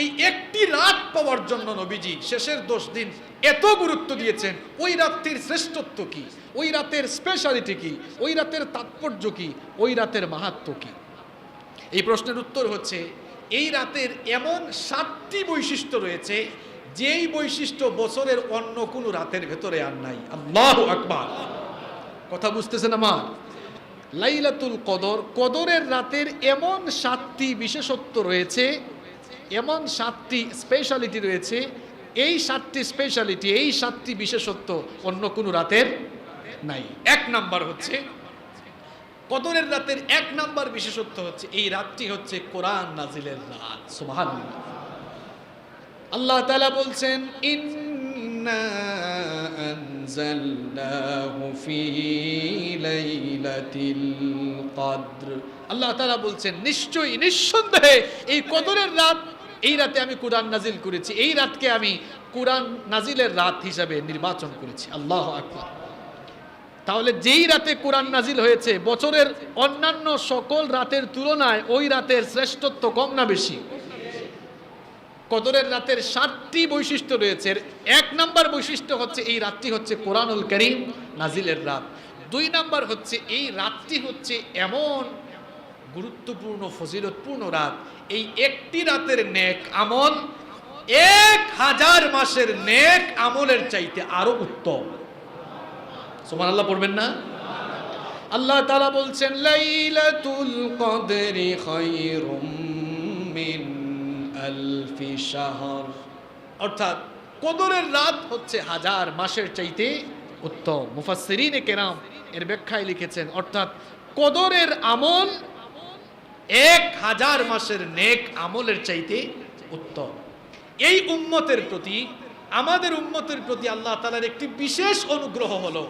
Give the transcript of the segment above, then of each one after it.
এই একটি রাত পাওয়ার জন্য নবীজি শেষের দশ দিন এত গুরুত্ব দিয়েছেন, ওই রাত্রির শ্রেষ্ঠত্ব কি? ওই রাতের স্পেশালিটি কি? ওই রাতের তাৎপর্য কি? ওই রাতের মাহাত্ম কি? এই প্রশ্নের উত্তর হচ্ছে, এই রাতের এমন সাতটি বৈশিষ্ট্য রয়েছে, যেই বৈশিষ্ট্য বছরের অন্য কোনো রাতের ভেতরে আর নাই। আল্লাহ আকবার। কথা বুঝতেছেন আমার? লাইলাতুল কদর, কদরের রাতের এমন সাতটি বিশেষত্ব রয়েছে এমন সাতটি স্পেশালিটি রয়েছে, এই সাতটি স্পেশালিটি এই সাতটি বিশেষত্ব অন্য কোনো রাতের নাই। এক নাম্বার হচ্ছে, কদরের রাতের এক নাম্বার বিশেষত্ব হচ্ছে, এই রাতটি হচ্ছে কোরআন নাজিলের রাত। সুবহানাল্লাহ। আল্লাহ তাআলা বলছেন, ইন্না আল্লাহ বলছেন, নিশ্চয়ই, নিঃসন্দেহে এই কদরের রাত এই রাতে আমি কোরআন নাজিল করেছি, এই রাতকে আমি কোরআন নাজিলের রাত হিসাবে নির্বাচন করেছি। আল্লাহ আকবার। তাহলে যেই রাতে কোরআন নাজিল হয়েছে, বছরের অন্যান্য সকল রাতের তুলনায় ওই রাতের শ্রেষ্ঠত্ব কম না বেশি? কদরের রাতের সাতটি বৈশিষ্ট্য রয়েছে। এক নাম্বার বৈশিষ্ট্য হচ্ছে, এই রাতটি হচ্ছে কোরআনুল করিম নাজিলের রাত। দুই নাম্বার হচ্ছে, এই রাতটি হচ্ছে এমন গুরুত্বপূর্ণ, ফজিলতপূর্ণ রাত। এই একটি রাতের নেক আমল, এক হাজার মাসের নেক আমলের চাইতে আরও উত্তম। সুমান আল্লাহ পড়বেন না? আল্লাহ তাআলা বলছেন, লাইলাতুল কদরি খায়রুম মিন আলফি শাহর। অর্থাৎ কদরের রাত হচ্ছে হাজার মাসের চাইতে উত্তম। মুফাসসিরিনে কেরাম এর ব্যাখ্যায় লিখেছেন, অর্থাৎ কদরের আমল এক হাজার মাসের নেক আমলের চাইতে উত্তম। এই উম্মতের প্রতি, আমাদের উম্মতের প্রতি আল্লাহ তালার একটি বিশেষ অনুগ্রহ হলো,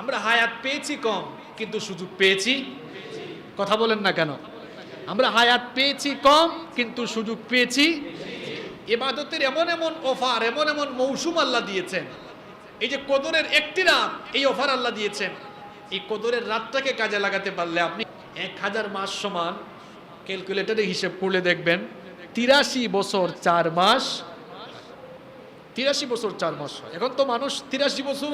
আমরা হায়াত পেয়েছি কম, কিন্তু সুযোগ পেয়েছি। কথা বলেন না কেন? আমরা হায়াত পেয়েছি কম, কিন্তু সুযোগ পেয়েছি। এবাদতের এমন এমন অফার, এমন এমন মৌসুম আল্লাহ দিয়েছেন। এই যে কদরের একটি রাত, এই অফার আল্লাহ দিয়েছেন। এই কদরের রাতটাকে কাজে লাগাতে পারলে আপনি এক হাজার মাস সমান ক্যালকুলেটরে হিসেব করলে দেখবেন তিরাশি বছর চার মাস, তিরাশি বছর চার মাস হয়। এখন তো মানুষ তিরাশি বছর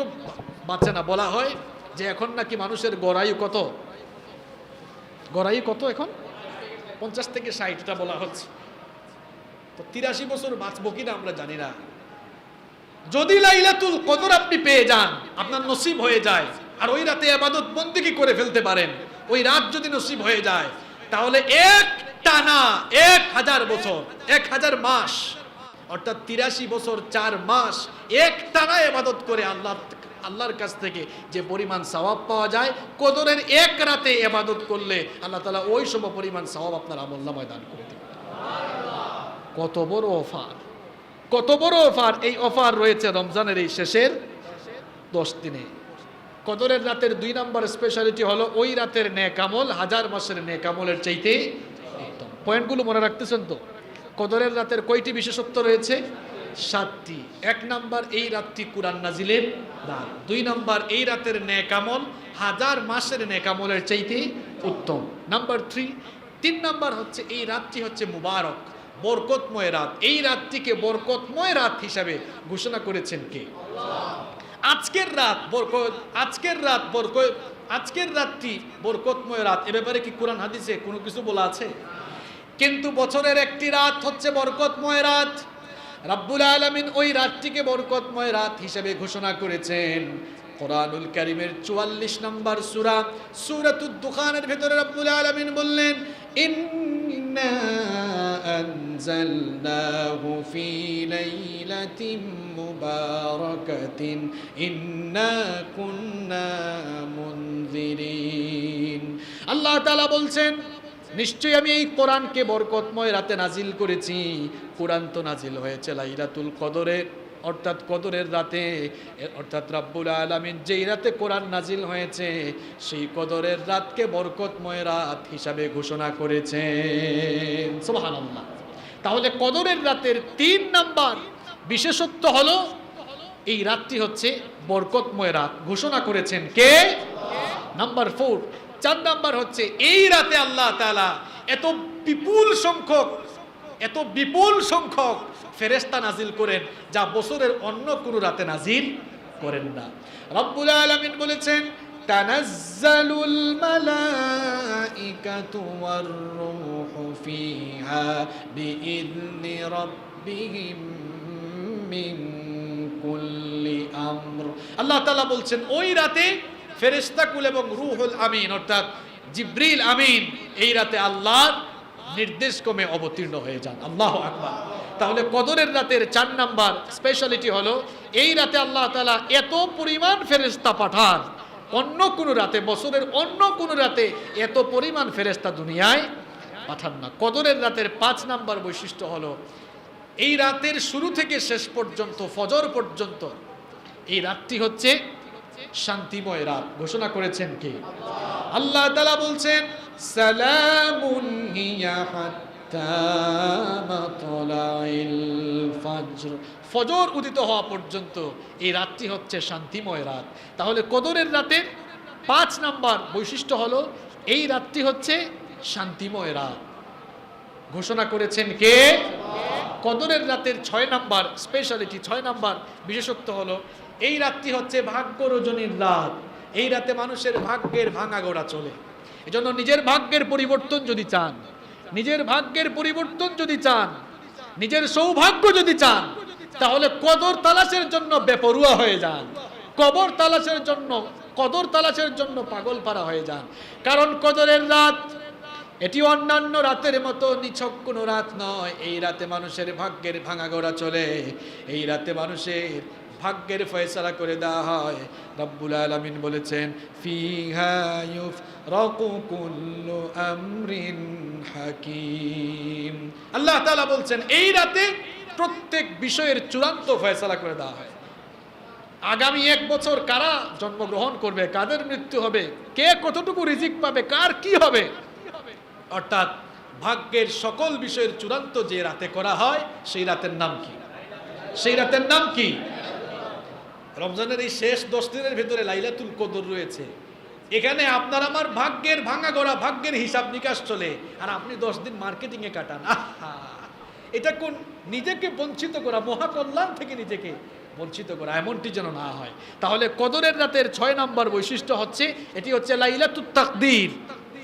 বাঁচে না, বলা হয় যে এখন নাকি মানুষের গড়ায়ু কত? গড়ায়ু কত এখন? পঞ্চাশ থেকে ষাটটা বলা হচ্ছে। তো তিরাশি বছর বাঁচবো কিনা আমরা জানি না। যদি লাইলাতুল কদর আপনি পেয়ে যান, আপনার নসিব হয়ে যায়। আর ওই রাতে আবাদত বন্দিকি করে ফেলতে পারেন। ওই রাত যদি নসিব হয়ে যায় তাহলে এক টানা, এক হাজার বছর, এক হাজার মাস, অর্থাৎ তিরাশি বছর, চার মাস, এক টানা এবাদত করে আল্লাহ, আল্লাহর কাছ থেকে যে পরিমাণ সওয়াব পাওয়া যায়, কদরের এক রাতে এবাদত করলে আল্লাহ তালা ওই সম পরিমাণ সওয়াব আপনার আমল্লাময় দান করে দেবে কত বড় অফার। কত বড় অফার। এই অফার রয়েছে রমজানের এই শেষের দশ দিনে। কদরের রাতের দুই নম্বর স্পেশালিটি হলো ওই রাতের নেকামল হাজার মাসের নেকামলের চাইতে পয়েন্টগুলো মনে রাখতেছেন তো? কদরের রাতের কয়টি বিশেষত্ব রয়েছে? সাতটি। এক নাম্বার, এই রাতটি কুরআন নাজিলের রাত দুই নাম্বার, এই রাতের নেকামল হাজার মাসের নেকামলের চাইতে উত্তম। নাম্বার থ্রি তিন নাম্বার হচ্ছে এই রাতটি হচ্ছে মুবারক, বরকতময় রাত। এই রাতটিকে বরকতময় রাত হিসাবে ঘোষণা করেছেন কে? আজকের রাত বরকত, আজকের রাত বরকত, আজকের রাতটি বরকতময় রাত। এ ব্যাপারে কি কোরআন, হাদিসে কোনো কিছু বলা আছে? কিন্তু বছরের একটি রাত হচ্ছে বরকতময় রাত। রাব্বুল আলামিন ওই রাতটিকে বরকতময় রাত হিসেবে ঘোষণা করেছেন। কোরআনুল কারিমের চুয়াল্লিশ নম্বর সুরা, সুরাতুদ দুখানের ভেতরে রাব্বুল আলামিন বললেন, ইন্না আনজালনাহু ফি লাইলাতিন মুবারাকাতিন ইন্না কুন্না মুনজিরিন আল্লাহ তাআলা বলছেন, নিশ্চয়ই আমি এই কোরআনকে বরকতময় রাতে নাজিল করেছি। কোরআন তো নাজিল হয়েছে লাইলাতুল কদরে, অর্থাৎ কদরের রাতে, অর্থাৎ রাব্বুল আলামিন যেই রাতে কোরআন নাজিল হয়েছে, সেই কদরের রাতকে বরকতময় রাত হিসাবে ঘোষণা করেছেন। সুবহানাল্লাহ। তাহলে কদরের রাতের তিন নাম্বার বিশেষত্ব হলো, এই রাতটি হচ্ছে বরকতময় রাত। ঘোষণা করেছেন কে? Number four. চার নাম্বার হচ্ছে, এই রাতে আল্লাহ তাআলা এত বিপুল সংখ্যক, এত বিপুল সংখ্যক ফেরেস্তা নাজিল করেন যা বছরের অন্য কোনো রাতে নাজিল করেন না। রব্বুল আলামিন বলেছেন تنزل الملائكة والروح فيها بإذن ربهم من كل أمر আল্লাহ তাআলা বলছেন ওই রাতে ফেরেশতাকুল এবং রূহুল আমিন অর্থাৎ জিব্রিল আমিন এই রাতে আল্লাহর নির্দেশ ক্রমে অবতীর্ণ হয়ে যান আল্লাহ আকবার তাহলে কদরের রাতের চার নাম্বার স্পেশালিটি হলো এই রাতে আল্লাহ তাআলা এত পরিমাণ ফেরেশতা পাঠান অন্য কোনো রাতে, বছরের অন্য কোনো রাতে এত পরিমাণ ফেরেশতা দুনিয়ায় পাঠান না। কদরের রাতের পাঁচ নাম্বার বৈশিষ্ট্য হলো, এই রাতের শুরু থেকে শেষ পর্যন্ত, ফজর পর্যন্ত, এই রাতটি হচ্ছে শান্তিময় রাত। ঘোষণা করেছেন কে? আল্লাহ তালা বলছেন, সালামুন হিয়া হাত্তা ফাজর। ফজর উদিত হওয়া পর্যন্ত এই রাতটি হচ্ছে শান্তিময় রাত। তাহলে কদরের রাতের পাঁচ নাম্বার বৈশিষ্ট্য হলো, এই রাতটি হচ্ছে শান্তিময় রাত। ঘোষণা করেছেন কে? কদরের রাতের ছয় নাম্বার স্পেশালিটি ছয় নাম্বার বিশেষত্ব হলো, এই রাতটি হচ্ছে ভাগ্য রজনীর রাত। এই রাতে মানুষের ভাগ্যের ভাঙা গোড়া চলে। এজন্য নিজের ভাগ্যের পরিবর্তন যদি চান, নিজের ভাগ্যের পরিবর্তন যদি চান, নিজের সৌভাগ্য যদি চান তাহলে কদর তালাশের জন্য বেপরুয়া হয়ে যান। কবর তালাশের জন্য, কদর তালাশের জন্য পাগল পারা হয়ে যান। কারণ কদরের রাত, এটি অন্যান্য রাতের মতো নিছক কোনো রাত নয়। এই রাতে মানুষের ভাগ্যের ভাঙা গোড়া চলে। এই রাতে মানুষের ভাগ্যের ফয়সালা করে দেওয়া হয়। রব্বুল আলামিন বলেছেন আমরিন হাকিম। আল্লাহ তাআলা বলছেন, এই রাতে প্রত্যেক বিষয়ের চূড়ান্ত ফয়সালা করে দেওয়া হয়। আগামী এক বছর কারা জন্মগ্রহণ করবে, কাদের মৃত্যু হবে, কে কতটুকু রিজিক পাবে, কার কি হবে? অর্থাৎ ভাগ্যের সকল বিষয়ের চূড়ান্ত যে রাতে করা হয়, সেই রাতের নাম কি? সেই রাতের নাম কি? রমজানের এই শেষ দশ দিনের ভেতরে লাইলাতুল কদর রয়েছে। এখানে আপনার আমার ভাগ্যের ভাঙা গড়া, ভাগ্যের হিসাব নিকাশ চলে। আর আপনি দশ দিন মার্কেটিংয়ে কাটান। আহা! এটা কোন নিজেকে বঞ্চিত করা, মহাকল্যাণ থেকে নিজেকে বঞ্চিত করা, এমনটি যেন না হয়। তাহলে কদরের রাতের ছয় নম্বর বৈশিষ্ট্য হচ্ছে, এটি হচ্ছে লাইলাতুত তাকদির।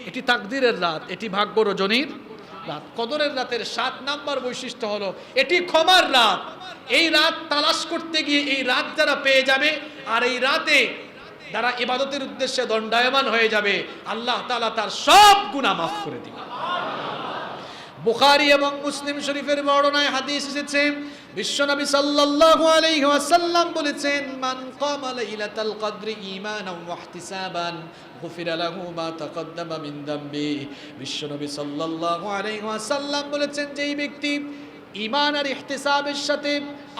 এটি তাকদিরের রাত, এটি ভাগ্য রজনীর রাত। কদরের রাতের সাত নাম্বার বৈশিষ্ট্য হলো, এটি ক্ষমার রাত। এই রাত তালাশ করতে গিয়ে এই রাত যারা পেয়ে যাবে, আর এই রাতে যারা ইবাদতের উদ্দেশ্যে দণ্ডায়মান হয়ে যাবে, আল্লাহ তালা তার সব গুনাহ মাফ করে দিবে বুখারী এবং মুসলিম শরীফের বর্ণনায় হাদিস এসেছে, বিশ্বনবী সাল্লাল্লাহু আলাইহি ওয়াসাল্লাম বলেছেন, মান কামা লাইলাতাল কদরি ঈমানাও ওয়া ইহতিসাবান গুফিরা লাহু মা তাকদ্দামা মিন দামবি। বিশ্বনবী সাল্লাল্লাহু আলাইহি ওয়াসাল্লাম বলেছেন যেই ব্যক্তি ঈমান আর ইহতিসাবের সাথে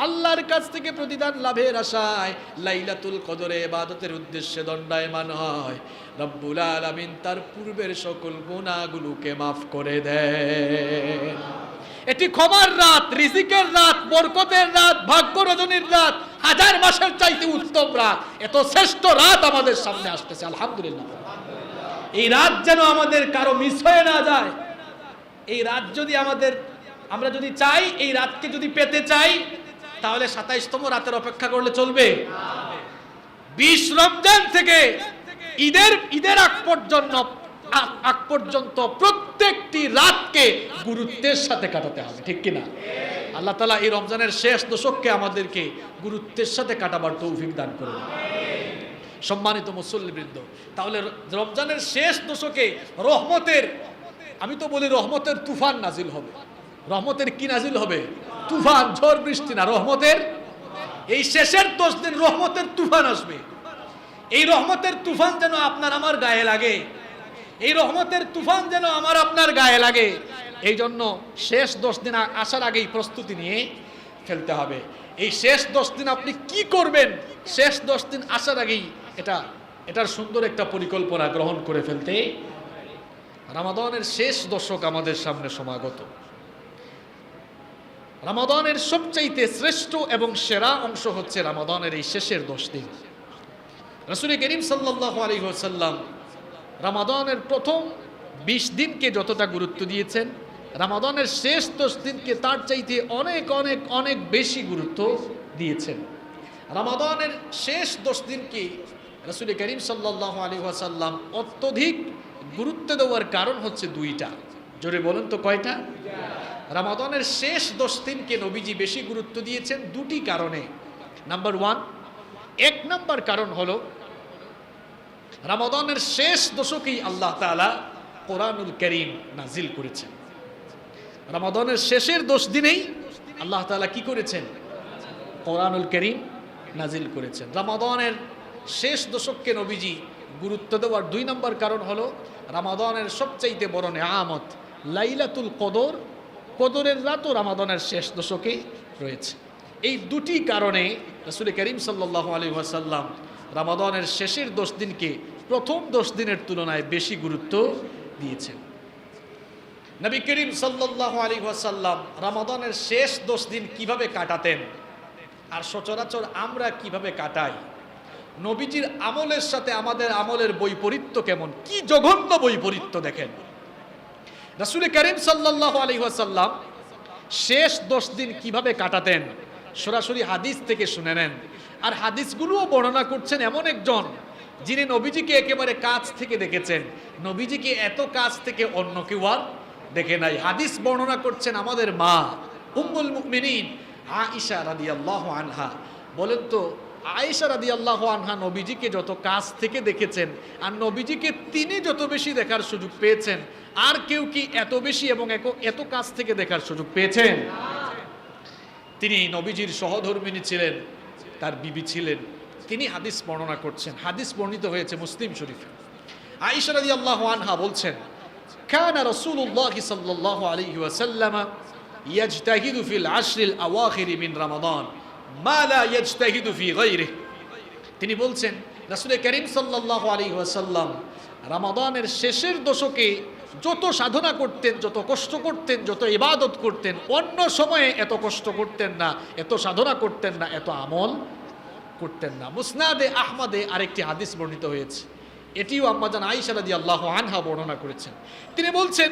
আল্লাহর কাছ থেকে প্রতিদান লাভের আশায় লাইলাতুল কদরে ইবাদতের উদ্দেশ্যে দণ্ডায়মান হয়। রব্বুল আলামিন তার পূর্বের সকল গুনাহগুলোকে মাফ করে দেয় এটি ক্ষমার রাত, রিজিকের রাত, বরকতের রাত ভাগ্য রজনীর রাত, হাজার মাসের চাইতে উত্তম রাত। এত শ্রেষ্ঠ রাত আমাদের সামনে আসতেছে, আলহামদুলিল্লাহ। এই রাত যেন আমাদের কারও মিস হয়ে না যায়। এই রাত যদি আমাদের, আমরা যদি চাই, এই রাতকে যদি পেতে চাই তাহলে সাতাইশতম রাতের অপেক্ষা করলে চলবে। বিশ রমজান থেকে ঈদের ঈদের আগ পর্যন্ত আগ পর্যন্ত প্রত্যেকটি রাতকে গুরুত্বের সাথে কাটাতে হবে, ঠিক কিনা? আল্লাহ তালা এই রমজানের শেষ দশককে আমাদেরকে গুরুত্বের সাথে কাটাবার তৌফিক দান করুন। সম্মানিত মুসল্লিবৃন্দ তাহলে রমজানের শেষ দশকে রহমতের, আমি তো বলি রহমতের তুফান নাজিল হবে। রহমতের কি নাজিল হবে? তুফান, ঝড় বৃষ্টি না, রহমতের? এই শেষের দশ দিন রহমতের তুফান আসবে। এই রহমতের তুফান যেন আপনার আমার গায়ে লাগে। এই রহমতের তুফান যেন আমার আপনার গায়ে লাগে। এই জন্য শেষ দশ দিন আসার আগেই প্রস্তুতি নিয়ে ফেলতে হবে। এই শেষ দশ দিন আপনি কি করবেন? শেষ দশ দিন আসার আগেই এটা, এটার সুন্দর একটা পরিকল্পনা গ্রহণ করে ফেলতে। রামাদনের শেষ দশক আমাদের সামনে সমাগত। রামাদানের সবচাইতে শ্রেষ্ঠ এবং সেরা অংশ হচ্ছে রামাদানের এই শেষের দশ দিন। রসুল করিম সাল্লাহ আলহিহাসাল্লাম রামাদানের প্রথম বিশ দিনকে যতটা গুরুত্ব দিয়েছেন, রামাদানের শেষ দশ দিনকে তার চাইতে অনেক অনেক অনেক বেশি গুরুত্ব দিয়েছেন। রামাদানের শেষ দশ দিনকে রসুল করিম সাল্লাহ আলী ওয়াসাল্লাম অত্যধিক গুরুত্ব দেওয়ার কারণ হচ্ছে দুইটা। জোরে বলুন তো কয়টা? রামাদানের শেষ দশ দিনকে নবীজি বেশি গুরুত্ব দিয়েছেন দুটি কারণে। নাম্বার ওয়ান এক নাম্বার কারণ হলো, রামাদনের শেষ দশকেই আল্লাহ তাআলা কোরআনুল করিম নাজিল করেছেন। রামাদনের শেষের দশ দিনেই আল্লাহ তাআলা কি করেছেন? কোরআনুল করিম নাজিল করেছেন। রামাদনের শেষ দশককে নবীজি গুরুত্ব দেওয়ার দুই নম্বর কারণ হলো, রামাদনের সবচাইতে বড় নেয়ামত লাইলাতুল কদর কদরের রাতও রামাদানের শেষ দশকে রয়েছে। এই দুটি কারণে রসুল করিম সাল্লাহ আলী ওয়াসাল্লাম রামাদানের শেষের দশ দিনকে প্রথম দশ দিনের তুলনায় বেশি গুরুত্ব দিয়েছেন। নবী করিম সাল্লাহ আলী ওয়াসাল্লাম রামাদানের শেষ দশ দিন কীভাবে কাটাতেন আর সচরাচর আমরা কীভাবে কাটাই? নবীজির আমলের সাথে আমাদের আমলের বৈপরীত্য কেমন? কি জঘন্য বৈপরীত্য দেখেন। রাসুল করিম সাল্লাহ আলী ওয়াসাল্লাম শেষ দশ দিন কীভাবে কাটাতেন? সরাসরি হাদিস থেকে শুনে নেন। আর হাদিসগুলোও বর্ণনা করছেন এমন একজন যিনি নবীজিকে একেবারে কাছ থেকে দেখেছেন। নবীজিকে এত কাছ থেকে অন্য কেউ আর দেখে নাই। হাদিস বর্ণনা করছেন আমাদের মা, উম্মুল মুমিনিন, আয়েশা রাদিয়াল্লাহু আনহা। বলেন তো আয়েশা রাদিয়াল্লাহু আনহা নবীজিকে যত কাছ থেকে দেখেছেন আর নবীজিকে তিনি যত বেশি দেখার সুযোগ পেয়েছেন আর কেউ কি এত বেশি এবং এত- এত কাছ থেকে দেখার সুযোগ পেয়েছেন তিনি নবীজির সহধর্মিনী ছিলেন তার বিবি ছিলেন তিনি হাদিস বর্ণনা করছেন হাদিস বর্ণিত হয়েছে মুসলিম শরীফে আয়েশা রাদিয়াল্লাহু আনহা বলছেন كان رسول الله صلى الله عليه وسلم يجتهد في العشر الأواخر من رمضان তিনি বলছেন রাসূল করিম সাল্লাহ আলী ওয়াসাল্লাম রামাদানের শেষের দশকে যত সাধনা করতেন, যত কষ্ট করতেন, যত ইবাদত করতেন, অন্য সময়ে এত কষ্ট করতেন না, এত সাধনা করতেন না, এত আমল করতেন না। মুসনাদে আহমদে আরেকটি হাদিস বর্ণিত হয়েছে। এটিও আম্মাজান আইসারাদি আল্লাহ আনহা বর্ণনা করেছেন। তিনি বলছেন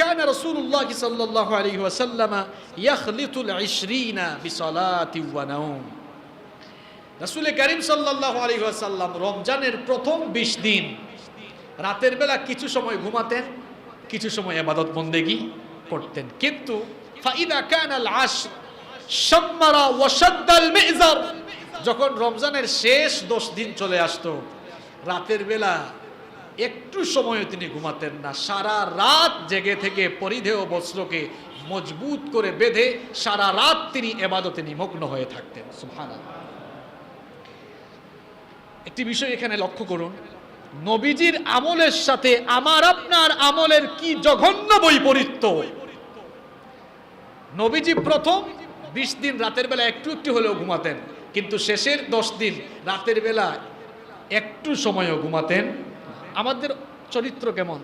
كان رسول الله صلى الله عليه وسلم يخلط العشرين بصلاة ونوم রাসূল করিম সাল্লাল্লাহু আলাইহি ওয়াসাল্লাম রমজানের প্রথম 20 দিন রাতের বেলা কিছু সময় ঘুমাতেন কিছু সময় ইবাদত বন্দেগী করতেন কিন্তু ফাইদা কানাল আশর শাম্মারা ওয়াশাদ্দাল মিজার যখন রমজানের শেষ 10 দিন চলে আসতো রাতের বেলা একটু সময় তিনি ঘুমাতেন না। সারা রাত জেগে থেকে পরিধেয় বস্ত্রকে মজবুত করে বেঁধে সারা রাত তিনি এবাদতে নিমগ্ন হয়ে থাকতেন। সুবহানাল্লাহ। একটি বিষয় এখানে লক্ষ্য করুন। নবীজির আমলের সাথে আমার আপনার আমলের কি জঘন্য বৈপরীত্য? নবীজি প্রথম বিশ দিন রাতের বেলা একটু একটু হলেও ঘুমাতেন, কিন্তু শেষের দশ দিন রাতের বেলা একটু সময়ও ঘুমাতেন। আমাদের চরিত্র কেমন?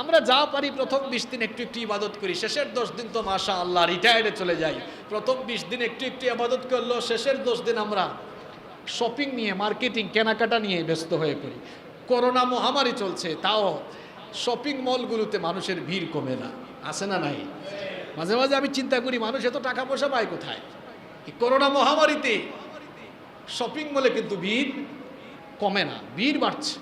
আমরা যা পারি প্রথম বিশ দিন একটু একটু ইবাদত করি, শেষের দশ দিন তো মাশা আল্লাহ রিটায়ার্ডে চলে যাই। প্রথম বিশ দিন একটু একটু ইবাদত করল, শেষের দশ দিন আমরা শপিং নিয়ে মার্কেটিং কেনাকাটা নিয়ে ব্যস্ত হয়ে পড়ি। করোনা মহামারী চলছে, তাও শপিং মলগুলোতে মানুষের ভিড় কমে না। আছে না নাই? মাঝে মাঝে আমি চিন্তা করি, মানুষ এত টাকা পয়সা পায় কোথায়? করোনা মহামারীতে শপিং মলে কিন্তু ভিড় কমে না, ভিড় বাড়ছে।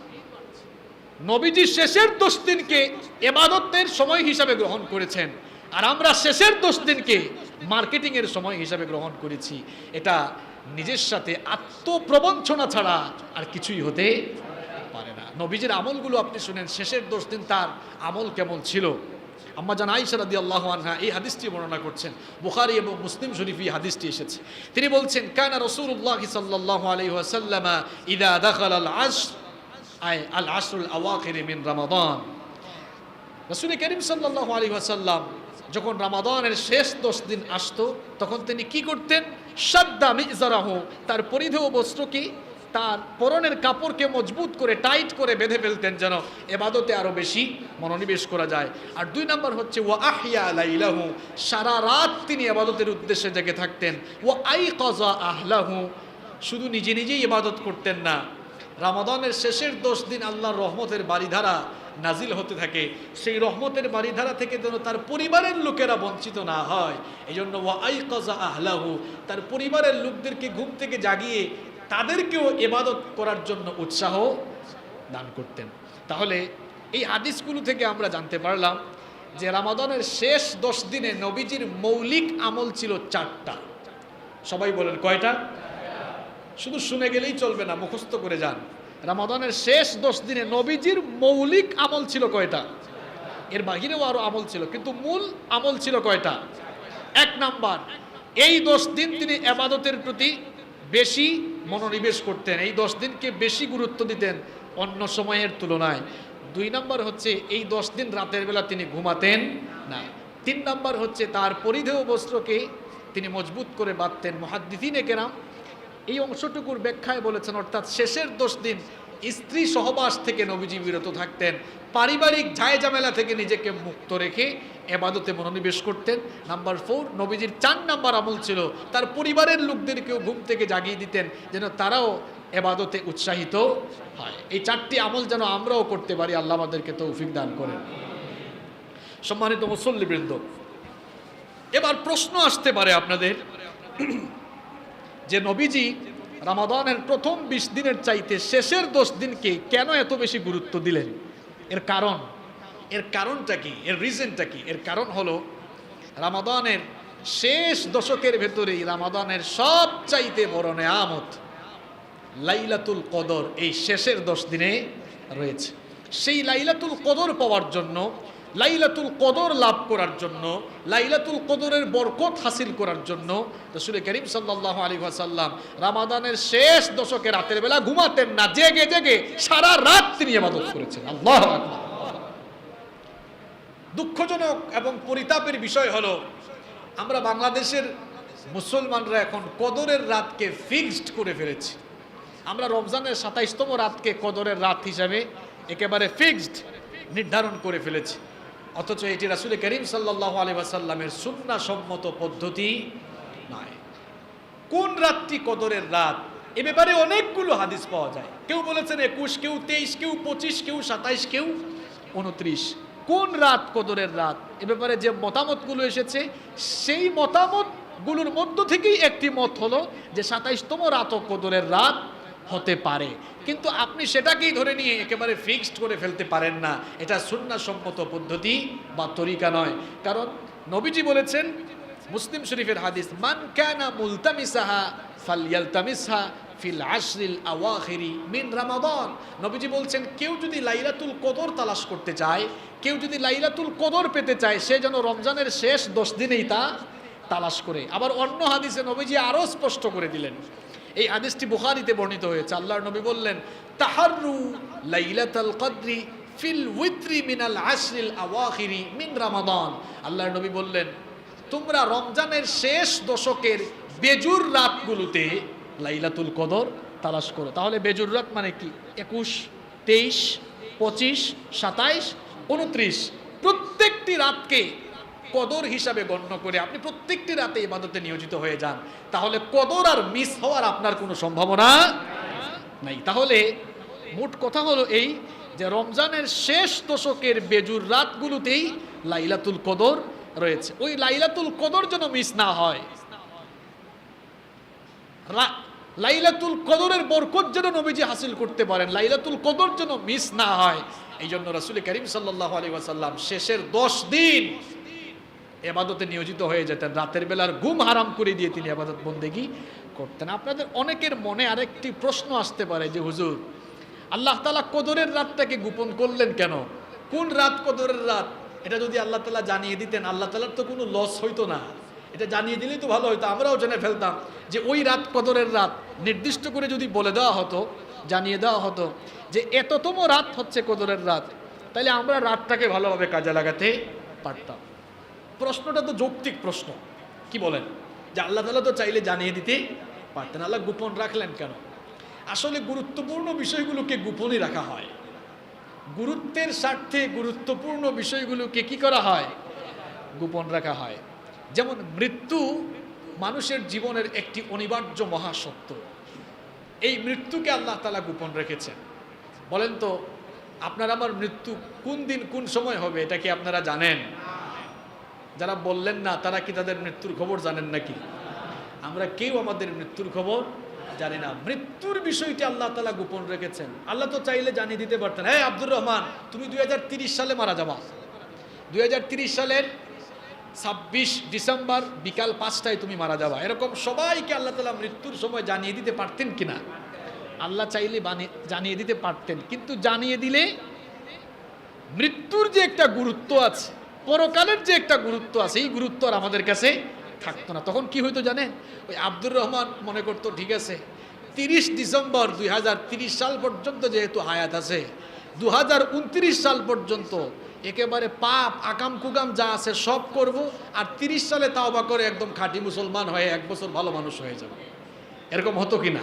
নবীজি শেষের দশ দিনকে এবাদতের সময় হিসাবে গ্রহণ করেছেন। আর আমরা শেষের দশ দিনকে মার্কেটিংয়ের সময় হিসাবে গ্রহণ করেছি। এটা নিজের সাথে আত্মপ্রবঞ্চনা ছাড়া আর কিছুই হতে পারে না। নবীজির আমলগুলো আপনি শুনেন, শেষের দশ দিন তার আমল কেমন ছিল? আম্মা জান আইসা রাদি আল্লাহ আনহা এই হাদিসটি বর্ণনা করছেন। বুখারি এবং মুসলিম শরীফ এই হাদিসটি এসেছে। তিনি বলছেন, কানা রসুল্লাহ সাল্লাল্লাহু আলাইহি ওয়াসাল্লাম ইদা দাখাল আল আশর। আয়, আল আশরুল আওয়াখির মিন রমাদান। রসুল করিম সাল্লাল্লাহু আলাইহি ওয়াসাল্লাম যখন রামাদানের শেষ দশ দিন আসত, তখন তিনি কি করতেন? সাদ্দা মিজারাহ, তার পরিধেয় বস্ত্রকে তার পরনের কাপড়কে মজবুত করে টাইট করে বেঁধে ফেলতেন যেন এবাদতে আরও বেশি মনোনিবেশ করা যায়। আর দুই নম্বর হচ্ছে ও আহিয়া লাইলাহু, সারা রাত তিনি এবাদতের উদ্দেশ্যে জেগে থাকতেন। ও আই কজা আহলাহু, শুধু নিজে নিজেই ইবাদত করতেন না রামাদানের শেষের দশ দিন আল্লাহর রহমতের বাড়িধারা নাজিল হতে থাকে। সেই রহমতের বাড়িধারা থেকে যেন তার পরিবারের লোকেরা বঞ্চিত না হয়। এই জন্য ওয়াই কজা আহলাহু, তার পরিবারের লোকদেরকে ঘুম থেকে জাগিয়ে তাদেরকেও এবাদত করার জন্য উৎসাহ দান করতেন। তাহলে এই হাদিসগুলো থেকে আমরা জানতে পারলাম যে রামাদানের শেষ দশ দিনে নবীজির মৌলিক আমল ছিল চারটা। সবাই বলেন কয়টা? শুধু শুনে গেলেই চলবে না, মুখস্থ করে যান। রামাদানের শেষ দশ দিনে নবীজির মৌলিক আমল ছিল কয়টা? এর বাহিরেও আরও আমল ছিল, কিন্তু মূল আমল ছিল কয়টা? এক নাম্বার, এই দশ দিন তিনি আবাদতের প্রতি বেশি মনোনিবেশ করতেন। এই দশ দিনকে বেশি গুরুত্ব দিতেন অন্য সময়ের তুলনায়। দুই নাম্বার হচ্ছে, এই দশ দিন রাতের বেলা তিনি ঘুমাতেন না। তিন নাম্বার হচ্ছে, তার পরিধেয় বস্ত্রকে তিনি মজবুত করে বাঁধতেন। মহাদ্দিদিনে কেরাম এই অংশটুকুর ব্যাখ্যায় বলেছেন, অর্থাৎ শেষের দশ দিন স্ত্রী সহবাস থেকে নবীজি বিরত থাকতেন, পারিবারিক ঝায় ঝামেলা থেকে নিজেকে মুক্ত রেখে এবাদতে মনোনিবেশ করতেন। নাম্বার ফোর নবীজির চার নাম্বার আমল ছিল, তার পরিবারের লোকদেরকেও ঘুম থেকে জাগিয়ে দিতেন, যেন তারাও এবাদতে উৎসাহিত হয়। এই চারটি আমল যেন আমরাও করতে পারি, আল্লাহ আমাদেরকে তৌফিক দান করেন। সম্মানিত মুসল্লিবৃন্দ, এবার প্রশ্ন আসতে পারে আপনাদের। যে নবীজি রামাদানের প্রথম বিশ দিনের চাইতে শেষের দশ দিনকে কেন এত বেশি গুরুত্ব দিলেন? এর কারণ? এর কারণটা কি? এর রিজনটা কি? এর কারণ হলো রামাদানের শেষ দশকের ভেতরেই রামাদানের সব চাইতে বড় নেয়ামত লাইলাতুল কদর এই শেষের দশ দিনে রয়েছে। সেই লাইলাতুল কদর পাওয়ার জন্য লাইলাতুল কদর লাভ করার জন্য, লাইলাতুল কদরের বরকত হাসিল করার জন্য রসুল করিম সাল্লাহ আলী সাল্লাম রামাদানের শেষ দশকে রাতের বেলা ঘুমাতেন না, জেগে জেগে সারা রাত তিনি ইবাদত করেছেন। আল্লাহ দুঃখজনক এবং পরিতাপের বিষয় হলো, আমরা বাংলাদেশের মুসলমানরা এখন কদরের রাতকে ফিক্সড করে ফেলেছি। আমরা রমজানের সাতাইশতম রাতকে কদরের রাত হিসাবে একেবারে ফিক্সড নির্ধারণ করে ফেলেছি। অথচ এটি রাসুল করিম সাল্লাহ আলী আসাল্লামের সুন্না সম্মত পদ্ধতি নয়। কোন রাতটি কদরের রাত? এ ব্যাপারে অনেকগুলো হাদিস পাওয়া যায়। কেউ বলেছেন একুশ, কেউ তেইশ, কেউ পঁচিশ, কেউ সাতাইশ, কেউ উনত্রিশ কোন রাত কদরের রাত? এ ব্যাপারে যে মতামতগুলো এসেছে, সেই মতামতগুলোর মধ্য থেকেই একটি মত হলো যে সাতাইশতম রাতও কদরের রাত। হতে পারে। কিন্তু আপনি সেটাকেই ধরে নিয়ে একেবারে ফিক্সড করে ফেলতে পারেন না। এটা সুন্নাসম্মত পদ্ধতি বা তরিকা নয়। কারণ নবীজি বলেছেন, মুসলিম শরীফের হাদিস, মান কানা মুলতামিসাহা ফালইয়ালতামিসহা ফিল আশরিল আওয়াখিরি মিন রামাদান। নবীজি বলছেন, কেউ যদি লাইলাতুল কদর তালাশ করতে চায়, কেউ যদি লাইলাতুল কদর পেতে চায়, সে যেন রমজানের শেষ দশ দিনেই তা তালাশ করে। আবার অন্য হাদিসে নবীজি আরও স্পষ্ট করে দিলেন এই হাদিসটি বুখারিতে বর্ণিত হয়েছে। আল্লাহর নবী বললেন তাহারু লাইলাতুল কদরি ফিল উইত্রি মিনাল আশরিল আওয়াখিরি মিন রামাদান। আল্লাহর নবী বললেন, তোমরা রমজানের শেষ দশকের বেজুর রাতগুলোতে লাইলাতুল কদর তালাশ করো। তাহলে বেজুর রাত মানে কি? একুশ, তেইশ, পঁচিশ, সাতাইশ, উনত্রিশ। প্রত্যেকটি রাতকে কদর হিসাবে গণ্য করে আপনি প্রত্যেকটি রাতে ইবাদতে নিয়োজিত হয়ে যান, তাহলে কদর আর মিস হওয়ার আপনার কোনো সম্ভাবনা নাই। তাহলে মোট কথা হলো এই যে রমজানের শেষ দশকের বেজুর রাতগুলোতেই লাইলাতুল কদর রয়েছে। ওই লাইলাতুল কদর যেন মিস না হয়। লাইলাতুল কদরের বরকত যেন নবীজি হাসিল করতে পারেন, লাইলাতুল কদর যেন মিস না হয়। এই জন্য রাসুল করিম সাল্লাহ আলী ওয়াসাল্লাম শেষের দশ দিন এবাদতে নিয়োজিত হয়ে যেতেন। রাতের বেলার ঘুম হারাম করে দিয়ে তিনি এবাদত বন্দেগি করতেন। আপনাদের অনেকের মনে আরেকটি প্রশ্ন আসতে পারে যে, হুজুর, আল্লাহ তালা কদরের রাতটাকে গোপন করলেন কেন? কোন রাত কদরের রাত? এটা যদি আল্লাহ তালা জানিয়ে দিতেন, আল্লাহ তালার তো কোনো লস হইতো না। এটা জানিয়ে দিলেই তো ভালো হতো আমরাও জেনে ফেলতাম যে, ওই রাত কদরের রাত। নির্দিষ্ট করে যদি বলে দেওয়া হতো, জানিয়ে দেওয়া হতো যে, এততম রাত হচ্ছে কদরের রাত তাহলে আমরা রাতটাকে ভালোভাবে কাজে লাগাতে পারতাম। প্রশ্নটা তো যৌক্তিক প্রশ্ন। কি বলেন? যে আল্লাহ তালা তো চাইলে জানিয়ে দিতে পারতেন। আল্লাহ গোপন রাখলেন কেন? আসলে গুরুত্বপূর্ণ বিষয়গুলোকে গোপনই রাখা হয়। গুরুত্বের স্বার্থে গুরুত্বপূর্ণ বিষয়গুলোকে কি করা হয়? গোপন রাখা হয়। যেমন মৃত্যু মানুষের জীবনের একটি অনিবার্য মহাসত্য। এই মৃত্যুকে আল্লাহ তালা গোপন রেখেছেন। বলেন তো, আপনার আমার মৃত্যু কোন দিন কোন সময় হবে, এটা কি আপনারা জানেন? যারা বললেন না, তারা কি তাদের মৃত্যুর খবর জানেন নাকি? আমরা কেউ আমাদের মৃত্যুর খবর জানি না। মৃত্যুর বিষয়টি আল্লাহ তালা গোপন রেখেছেন। আল্লাহ তো চাইলে জানিয়ে দিতে পারতেন হ্যাঁ আব্দুর রহমান, তুমি দুই সালে মারা যাবা। দুই তিরিশ সালের ছাব্বিশ ডিসেম্বর বিকাল পাঁচটায় তুমি মারা যাবা। এরকম সবাইকে আল্লাহ তালা মৃত্যুর সময় জানিয়ে দিতে পারতেন কিনা? আল্লাহ চাইলে জানিয়ে দিতে পারতেন। কিন্তু জানিয়ে দিলে মৃত্যুর যে একটা গুরুত্ব আছে পরকালের যে একটা গুরুত্ব আছে, এই গুরুত্ব আর আমাদের কাছে থাকতো না। তখন কি হইতো জানেন? ওই আব্দুর রহমান মনে করতো, ঠিক আছে, তিরিশ ডিসেম্বর দুই সাল পর্যন্ত যেহেতু হায়াত আছে দু হাজার উনত্রিশ সাল পর্যন্ত একেবারে পাপ, আকাম কুকাম যা আছে সব করব, আর তিরিশ সালে তাওবা করে একদম খাঁটি মুসলমান হয়ে এক বছর ভালো মানুষ হয়ে যাবে। এরকম হতো কি না?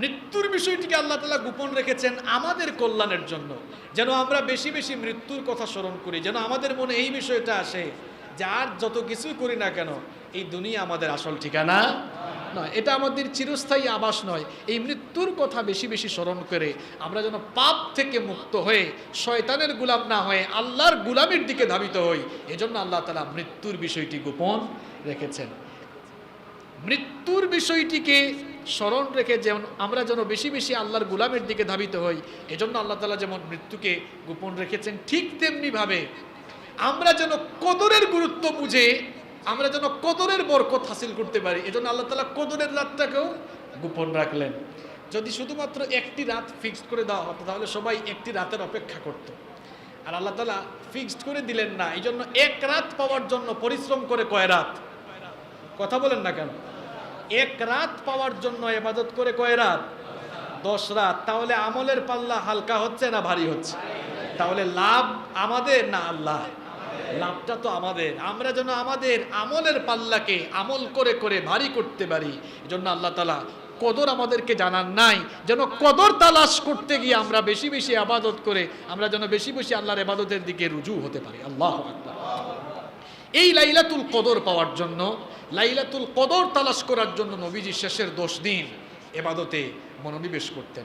মৃত্যুর বিষয়টিকে আল্লাহ তালা গোপন রেখেছেন আমাদের কল্যাণের জন্য। যেন আমরা বেশি বেশি মৃত্যুর কথা স্মরণ করি, যেন আমাদের মনে এই বিষয়টা আসে যে আর যত কিছুই করি না কেন, এই দুনিয়া আমাদের আসল ঠিকানা নয়। এটা আমাদের চিরস্থায়ী আবাস নয়। এই মৃত্যুর কথা বেশি বেশি স্মরণ করে আমরা যেন পাপ থেকে মুক্ত হয়ে, শয়তানের গুলাম না হয়ে, আল্লাহর গুলামের দিকে ধাবিত হই, এজন্য আল্লাহ তালা মৃত্যুর বিষয়টি গোপন রেখেছেন। মৃত্যুর বিষয়টিকে স্মরণ রেখে যেমন আমরা যেন বেশি বেশি আল্লাহর গুলামের দিকে ধাবিত হই, এজন্য আল্লাহ তালা যেমন মৃত্যুকে গোপন রেখেছেন, ঠিক তেমনিভাবে আমরা যেন কদরের গুরুত্ব বুঝে, আমরা যেন কদরের বরকত হাসিল করতে পারি, এজন্য আল্লাহ তালা কদরের রাতটাকেও গোপন রাখলেন। যদি শুধুমাত্র একটি রাত ফিক্সড করে দেওয়া হতো, তাহলে সবাই একটি রাতের অপেক্ষা করত। আর আল্লাহ তালা ফিক্সড করে দিলেন না এই জন্য এক রাত পাওয়ার জন্য পরিশ্রম করে কয় রাত? কথা বলেন না কেন? এক রাত পাওয়ার জন্য এবাদত করে কয় রাত? দশ রাত। তাহলে আমলের পাল্লা হালকা হচ্ছে না ভারী হচ্ছে? তাহলে লাভ আমাদের না আল্লাহ? লাভটা তো আমাদের। আমরা যেন আমাদের আমলের পাল্লাকে আমল করে করে ভারী করতে পারি। এজন্য আল্লাহ তালা কদর আমাদেরকে জানার নাই, যেন কদর তালাশ করতে গিয়ে আমরা বেশি বেশি আবাদত করে আমরা যেন বেশি বেশি আল্লাহর আবাদতের দিকে রুজু হতে পারি। আল্লাহ আকবার। এই লাইলাতুল কদর পাওয়ার জন্য, লাইলাতুল কদর তালাশ করার জন্য নবীজি শেষের দশ দিন এবাদতে মনোনিবেশ করতেন।